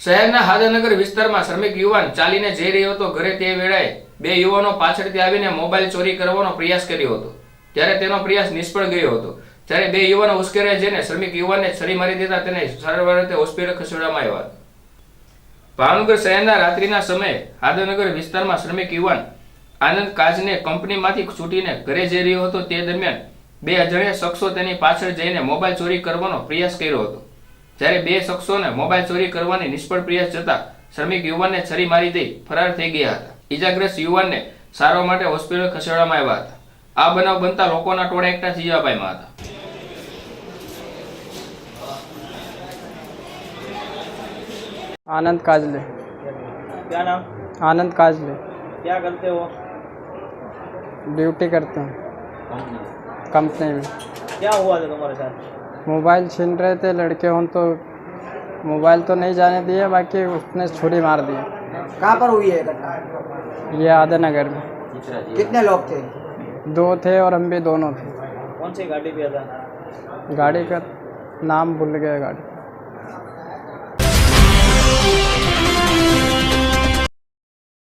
શહેરના હાદાનગર વિસ્તારમાં શ્રમિક યુવાન ચાલીને જઈ રહ્યો હતો ઘરે તે વેળાએ બે યુવાનો પાછળથી આવીને મોબાઈલ ચોરી કરવાનો પ્રયાસ કર્યો હતો. ત્યારે તેનો પ્રયાસ નિષ્ફળ ગયો હતો. ત્યારે બે યુવાનો ઉશ્કેરાઈ જઈને શ્રમિક યુવાનને છરી મારી દેતા તેને સારવાર રીતે હોસ્પિટલ ખસેડવામાં આવ્યા હતા. ભાવનગર શહેરના રાત્રિના સમયે હાદરનગર વિસ્તારમાં શ્રમિક યુવાન આનંદ કાજને કંપનીમાંથી છૂટીને ઘરે જઈ રહ્યો હતો. તે દરમિયાન બે અજાણ્યા શખ્સો તેની પાછળ જઈને મોબાઈલ ચોરી કરવાનો પ્રયાસ કર્યો હતો. જ્યારે બે શખ્સોને મોબાઈલ ચોરી કરવાની નિષ્ફળ પ્રયાસ જતા શ્રમિક યુવાનને છરી મારી દઈ ફરાર થઈ ગયા હતા ઈજાગ્રસ્ત યુવાનને સારવાર માટે હોસ્પિટલ ખસેડવામાં આવ્યા હતા આ બનાવ બનતા લોકોના ટોળા એકઠા થઈ જવા પામ્યા હતા आनंद काजले क्या नाम आनंद काजले क्या करते हो ड्यूटी करते हैं कंपनी में क्या हुआ था तुम्हारे साथ मोबाइल छीन रहे थे लड़के हों तो मोबाइल तो नहीं जाने दिए बाकी उसने छुरी मार दी। कहाँ पर हुई है घटना? ये आदर नगर में। कितने लोग थे? दो थे और हम भी दोनों थे। कौन सी गाड़ी पे था गाड़ी का नाम भूल गया गाड़ी।